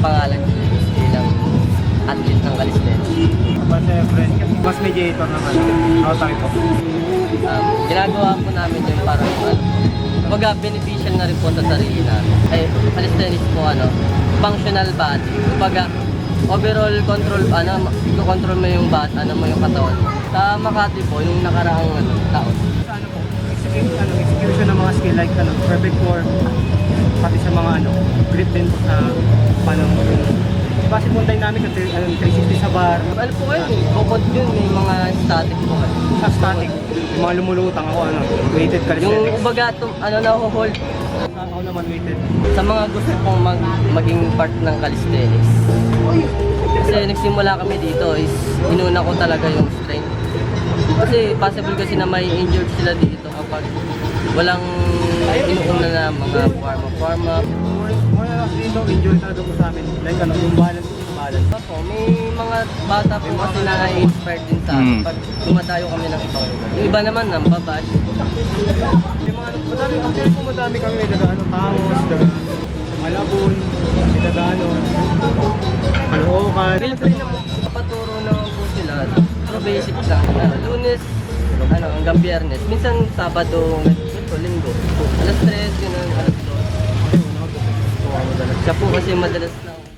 pangalan ko is bilang athlete ng calisthenics. Mas siyempre, mas mediator naman. Rotary po. Um, ginagawa po namin yung parang ano, kumbaga beneficial na rin po sa sarili namin. Ay, calisthenics po ano, functional body. Kumbaga, overall control, ano, control mo yung bat, ano mo yung katawan. Sa Makati po, yung nakaraang ano, taon, Sa ano po, execute, ano, execution ng mga skill like ano, perfect form, pati sa mga ano, grip din po sa paano yung base po ang dynamic at ano, 360 sa bar, ano po kayo, bukod yun, may mga static po kayo. sa static, yung mga lumulutang ako, ano, weighted Yung calisthenics. kumbaga, tum, ano na hold Ako naman weighted. sa mga gusto pong mag, maging part ng calisthenics. Kasi nagsimula kami dito is inuna ko talaga yung strength. Kasi possible kasi na may injured sila dito kapag walang inuuna na mga. More, more or less dito, enjoy talaga po sa amin. Like ano, yung balance, yung balance. Opo, may mga bata po kasi na na-inspire din sa amin Mm. pag dumadayo kami ng ibang lugar. Yung iba naman nang babash. Yung mga madami, actually po madami kami may nagano, tangos, daga, malabon, may kalookan. Feel free naman kapaturo naman po sila. Pero basic lang. Ano, lunes, ano, hanggang biyernes. Minsan Sabado, ito, linggo. Alas 3, yun ang alas 2. Siya po kasi madalas lang